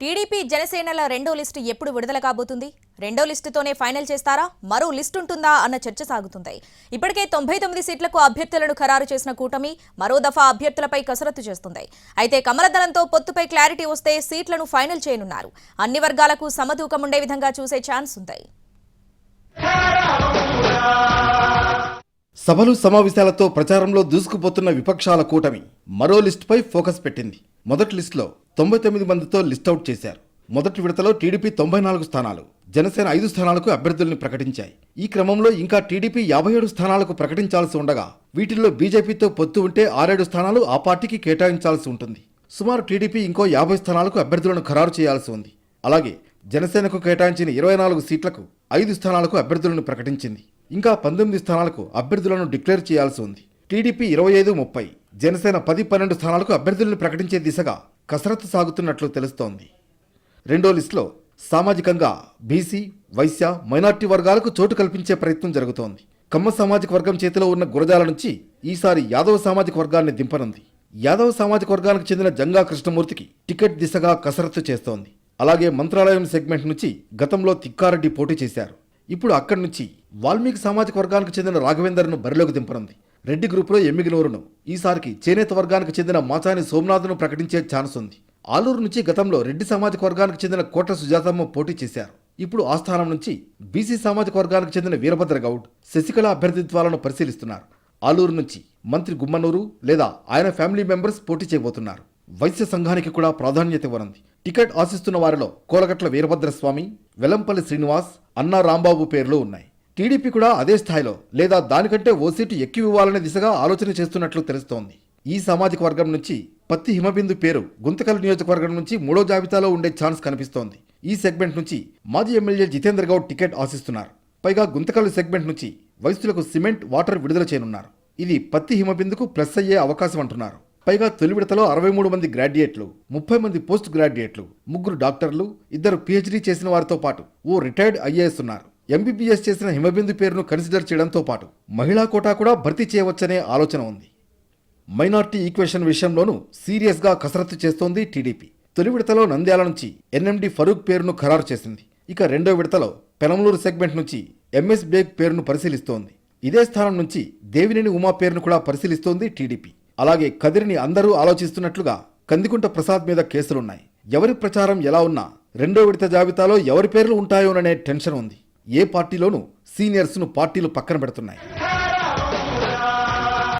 TDP జనసేనల రెండో list ఎప్పుడు విడుదల కాబోతుంది? రెండో లిస్టుతోనే ఫైనల్ చేస్తారా? మరో లిస్టు ఉంటుందా? అన్న చర్చ సాగుతుంది. ఇప్పటికే తొంభై తొమ్మిది సీట్లకు అభ్యర్థులను ఖరారు చేసిన కూటమి మరో దఫా అభ్యర్థులపై కసరత్తు చేస్తుంది. అయితే కమలదళంతో పొత్తుపై క్లారిటీ వస్తే సీట్లను ఫైనల్ చేయనున్నారు. అన్ని వర్గాలకు సమతూకం ఉండే విధంగా చూసే ఛాన్స్ ఉంది. సభలు సమావేశాలతో ప్రచారంలో దూసుకుపోతున్న విపక్షాల కూటమి మరో లిస్టుపై ఫోకస్ పెట్టింది. మొదటి లిస్టులో తొంభై తొమ్మిది మందితో లిస్టౌట్ చేశారు. మొదటి విడతలో టీడీపీ తొంభై నాలుగు స్థానాలు జనసేన ఐదు స్థానాలకు అభ్యర్థుల్ని ప్రకటించాయి. ఈ క్రమంలో ఇంకా టీడీపీ యాభై ఏడు స్థానాలకు ప్రకటించాల్సి ఉండగా వీటిల్లో బీజేపీతో పొత్తు ఉంటే ఆరేడు స్థానాలు ఆ పార్టీకి కేటాయించాల్సి ఉంటుంది. సుమారు టీడీపీ ఇంకో యాభై స్థానాలకు అభ్యర్థులను ఖరారు చేయాల్సి ఉంది. అలాగే జనసేనకు కేటాయించిన ఇరవై నాలుగు సీట్లకు ఐదు స్థానాలకు అభ్యర్థులను ప్రకటించింది. ఇంకా పంతొమ్మిది స్థానాలకు అభ్యర్థులను డిక్లేర్ చేయాల్సి ఉంది. టీడీపీ ఇరవై ఐదు ముప్పై. జనసేన పది పన్నెండు స్థానాలకు అభ్యర్థులను ప్రకటించే దిశగా కసరత్తు సాగుతున్నట్లు తెలుస్తోంది. రెండో లిస్టులో సామాజికంగా బీసీ వైశ్య మైనార్టీ వర్గాలకు చోటు కల్పించే ప్రయత్నం జరుగుతోంది. కమ్మ సామాజిక వర్గం చేతిలో ఉన్న గురజాల నుంచి ఈసారి యాదవ సామాజిక వర్గాన్ని దింపనుంది. యాదవ సామాజిక వర్గానికి చెందిన జంగా కృష్ణమూర్తికి టికెట్ దిశగా కసరత్తు చేస్తోంది. అలాగే మంత్రాలయం సెగ్మెంట్ నుంచి గతంలో తిక్కారెడ్డి పోటీ చేశారు. ఇప్పుడు అక్కడి నుంచి వాల్మీకి సామాజిక వర్గానికి చెందిన రాఘవేందర్ను బరిలోకి దింపనుంది. రెడ్డి గ్రూపులో ఎమ్మిగినూరును ఈసారికి చేనేత వర్గానికి చెందిన మాచాని సోమనాథ్ను ప్రకటించే ఛాన్స్ ఉంది. ఆలూరు నుంచి గతంలో రెడ్డి సామాజిక వర్గానికి చెందిన కోట సుజాతమ్మ పోటీ చేశారు. ఇప్పుడు ఆ స్థానం నుంచి బీసీ సామాజిక వర్గానికి చెందిన వీరభద్ర గౌడ్ శశికళ అభ్యర్థిత్వాలను పరిశీలిస్తున్నారు. ఆలూరు నుంచి మంత్రి గుమ్మనూరు లేదా ఆయన ఫ్యామిలీ మెంబర్స్ పోటీ చేయబోతున్నారు. వైశ్య సంఘానికి కూడా ప్రాధాన్యత ఇవ్వనుంది. టికెట్ ఆశిస్తున్న వారిలో కోలగట్ల వీరభద్రస్వామి వెలంపల్లి శ్రీనివాస్ అన్నా రాంబాబు పేర్లు ఉన్నాయి. టీడీపీ కూడా అదే స్థాయిలో లేదా దానికంటే ఓ సీటు ఎక్కువ ఇవ్వాలనే దిశగా ఆలోచన చేస్తున్నట్లు తెలుస్తోంది. ఈ సామాజిక వర్గం నుంచి పత్తి హిమబిందు పేరు గుంతకల్ నియోజకవర్గం నుంచి మూడో జాబితాలో ఉండే ఛాన్స్ కనిపిస్తోంది. ఈ సెగ్మెంట్ నుంచి మాజీ ఎమ్మెల్యే జితేందర్ గౌడ్ టికెట్ ఆశిస్తున్నారు. పైగా గుంతకల్ సెగ్మెంట్ నుంచి వైశ్యులకు సిమెంట్ వాటర్ విడుదల చేయనున్నారు. ఇది పత్తి హిమబిందుకు ప్లస్ అయ్యే అవకాశం అంటున్నారు. పైగా తొలి విడతలో అరవై మూడు మంది గ్రాడ్యుయేట్లు ముప్పై మంది పోస్ట్ గ్రాడ్యుయేట్లు ముగ్గురు డాక్టర్లు ఇద్దరు పిహెచ్డీ చేసిన వారితో పాటు ఓ రిటైర్డ్ ఐఏఎస్ ఉన్నారు. ఎంబీబీఎస్ చేసిన హిమబిందు పేరును కన్సిడర్ చేయడంతో పాటు మహిళా కోటా కూడా భర్తీ చేయవచ్చనే ఆలోచన ఉంది. మైనార్టీ ఈక్వేషన్ విషయంలోనూ సీరియస్గా కసరత్తు చేస్తోంది టీడీపీ. తొలి విడతలో నంద్యాల నుంచి ఎన్ఎండి ఫరూక్ పేరును ఖరారు చేసింది. ఇక రెండో విడతలో పెనమలూరు సెగ్మెంట్ నుంచి ఎంఎస్ బేగ్ పేరును పరిశీలిస్తోంది. ఇదే స్థానం నుంచి దేవినేని ఉమా పేరును కూడా పరిశీలిస్తోంది టీడీపీ. అలాగే కదిరిని అందరూ ఆలోచిస్తున్నట్లుగా కందికుంట ప్రసాద్ మీద కేసులున్నాయి. ఎవరి ప్రచారం ఎలా ఉన్నా రెండో విడత జాబితాలో ఎవరి పేర్లు ఉంటాయోననే టెన్షన్ ఉంది. ఏ పార్టీలోనూ సీనియర్స్ను పార్టీలు పక్కన పెడుతున్నాయి.